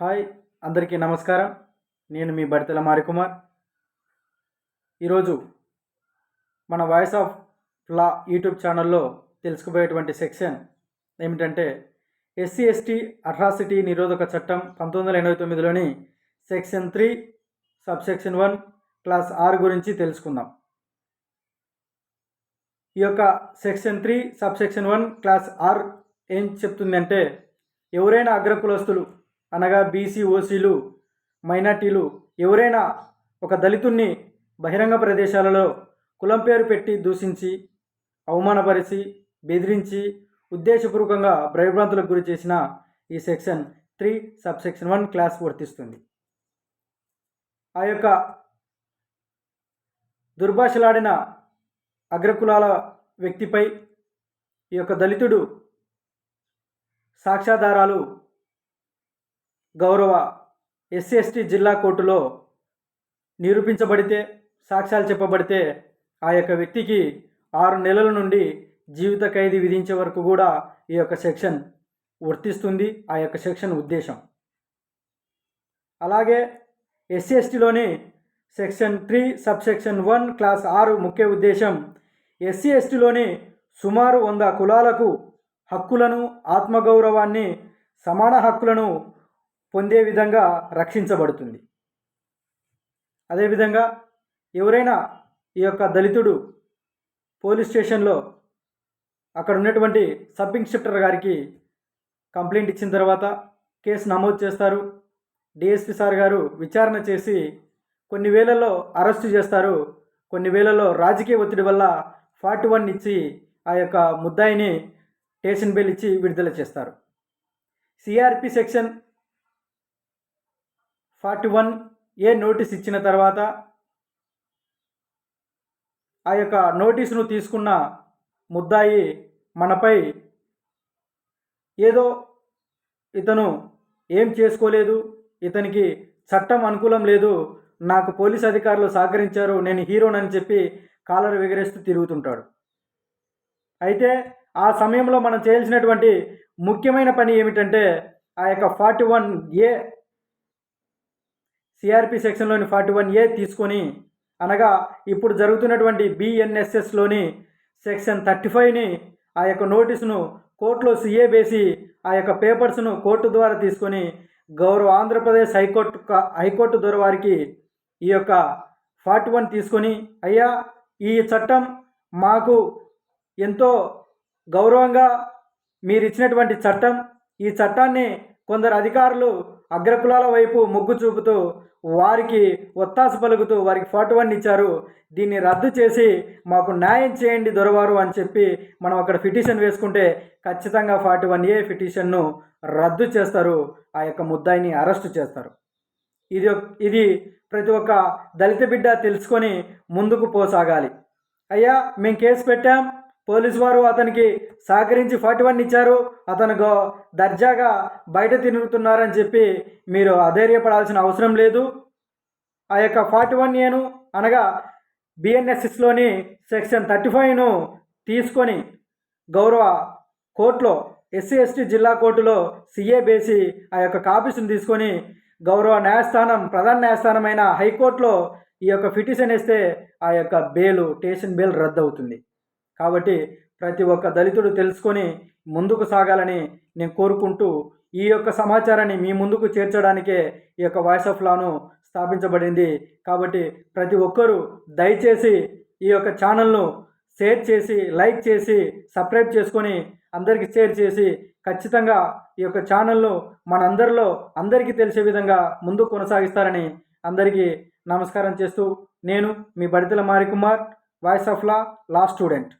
Hi అందరికీ నమస్కారం. నేను మీ బడితల మారికుమార్. ఈరోజు మన వాయిస్ ఆఫ్ లా యూట్యూబ్ ఛానల్లో తెలుసుకుపోయేటువంటి సెక్షన్ ఏమిటంటే ఎస్సీ ఎస్టీ అట్రాసిటీ నిరోధక చట్టం పంతొమ్మిది వందల ఎనభై తొమ్మిదిలోని section three sub section one clause ఆరు గురించి తెలుసుకుందాం. ఈ యొక్క section three sub section one clause are ఏం చెప్తుందంటే ఎవరైనా అగ్రకులస్తులు అనగా బీసీ ఓసీలు మైనార్టీలు ఎవరైనా ఒక దళితుణ్ణి బహిరంగ ప్రదేశాలలో కులం పేరు పెట్టి దూషించి అవమానపరిచి బెదిరించి ఉద్దేశపూర్వకంగా భయభ్రాంతులకు గురి చేసిన ఈ section three sub section one clause వర్తిస్తుంది. ఆ యొక్క దుర్భాషలాడిన అగ్రకులాల వ్యక్తిపై ఈ యొక్క దళితుడు సాక్ష్యాధారాలు గౌరవ ఎస్సీ ఎస్టీ జిల్లా కోర్టులో నిరూపించబడితే సాక్ష్యాలు చెప్పబడితే ఆ యొక్క వ్యక్తికి ఆరు నెలల నుండి జీవిత ఖైదీ విధించే వరకు కూడా ఈ యొక్క సెక్షన్ వర్తిస్తుంది. ఆ యొక్క సెక్షన్ ఉద్దేశం. అలాగే SC ఎస్టీలోని section three sub section one clause ఆరు ముఖ్య ఉద్దేశం ఎస్సీ ఎస్టీలోని సుమారు వంద కులాలకు హక్కులను ఆత్మగౌరవాన్ని సమాన హక్కులను పొందే విధంగా రక్షించబడుతుంది. అదేవిధంగా ఎవరైనా ఈ యొక్క దళితుడు పోలీస్ స్టేషన్లో అక్కడ ఉన్నటువంటి సబ్ ఇన్స్పెక్టర్ గారికి కంప్లైంట్ ఇచ్చిన తర్వాత కేసు నమోదు చేస్తారు. డిఎస్పి సార్ గారు విచారణ చేసి కొన్ని వేలలో అరెస్టు చేస్తారు. కొన్ని వేలలో రాజకీయ ఒత్తిడి వల్ల ఫార్టీ వన్ ఇచ్చి ఆ యొక్క ముద్దాయిని స్టేషన్ బెల్ ఇచ్చి విడుదల చేస్తారు. CRP section forty one A notice ఇచ్చిన తర్వాత ఆ యొక్క నోటీసును తీసుకున్న ముద్దాయి మనపై ఏదో ఇతను ఏం చేసుకోలేదు ఇతనికి చట్టం అనుకూలం లేదు నాకు పోలీస్ అధికారులు సహకరించారు నేను హీరోనని చెప్పి కాలర్ ఎగరేస్తూ తిరుగుతుంటాడు. అయితే ఆ సమయంలో మనం చేయాల్సినటువంటి ముఖ్యమైన పని ఏమిటంటే ఆ యొక్క ఫార్టీ వన్ ఏ సిఆర్పి సెక్షన్లోని ఫార్టీ వన్ ఏ తీసుకొని అనగా ఇప్పుడు జరుగుతున్నటువంటి బిఎన్ఎస్ఎస్లోని సెక్షన్ థర్టీ ఫైవ్ని ఆ యొక్క నోటీసును కోర్టులో సీఏ వేసి ఆ యొక్క పేపర్స్ను కోర్టు ద్వారా తీసుకొని గౌరవ ఆంధ్రప్రదేశ్ హైకోర్టు హైకోర్టు ద్వారా వారికి ఈ యొక్క ఫార్టీ వన్ తీసుకొని అయ్యా ఈ చట్టం మాకు ఎంతో గౌరవంగా మీరు ఇచ్చినటువంటి చట్టం ఈ చట్టాన్ని కొందరు అధికారులు అగ్రకులాల వైపు మొగ్గు చూపుతూ వారికి ఒత్తాస పలుకుతూ వారికి ఫార్టీ వన్ ఇచ్చారు. దీన్ని రద్దు చేసి మాకు న్యాయం చేయండి దొరవారు అని చెప్పి మనం అక్కడ పిటిషన్ వేసుకుంటే ఖచ్చితంగా ఫార్టీ వన్ ఏ పిటిషన్ను రద్దు చేస్తారు. ఆ యొక్క ముద్దాయిని అరెస్ట్ చేస్తారు. ఇది ఇది ప్రతి ఒక్క దళిత బిడ్డ తెలుసుకొని ముందుకు పోసాగాలి. అయ్యా మేము కేసు పెట్టాం పోలీసు వారు అతనికి సహకరించి ఫార్టీ వన్ ఇచ్చారు. అతను గో దర్జాగా బయట తిరుగుతున్నారని చెప్పి మీరు అధైర్యపడాల్సిన అవసరం లేదు. ఆ యొక్క ఫార్టీ వన్ ఏను అనగా బిఎన్ఎస్ఎస్లోని సెక్షన్ థర్టీ ఫైవ్ను తీసుకొని గౌరవ కోర్టులో ఎస్సీ ఎస్టీ జిల్లా కోర్టులో సీఏ బేసి ఆ యొక్క కాపీస్ని తీసుకొని గౌరవ న్యాయస్థానం ప్రధాన న్యాయస్థానమైన హైకోర్టులో ఈ యొక్క పిటిషన్ వేస్తే ఆ యొక్క బెయిల్ స్టేషన్ బెయిల్ రద్దు అవుతుంది కాబట్టి ప్రతి ఒక్క దళితుడు తెలుసుకొని ముందుకు సాగాలని నేను కోరుకుంటూ ఈ యొక్క సమాచారాన్ని మీ ముందుకు చేర్చడానికే ఈ యొక్క వాయిస్ ఆఫ్ లాను స్థాపించబడింది. కాబట్టి ప్రతి ఒక్కరూ దయచేసి ఈ యొక్క ఛానల్ను షేర్ చేసి లైక్ చేసి సబ్స్క్రైబ్ చేసుకొని అందరికీ షేర్ చేసి ఖచ్చితంగా ఈ యొక్క ఛానల్ను మనందరిలో అందరికీ తెలిసే విధంగా ముందుకు కొనసాగిస్తారని అందరికీ నమస్కారం చేస్తూ నేను మీ Baditala Marikumar voice of law law student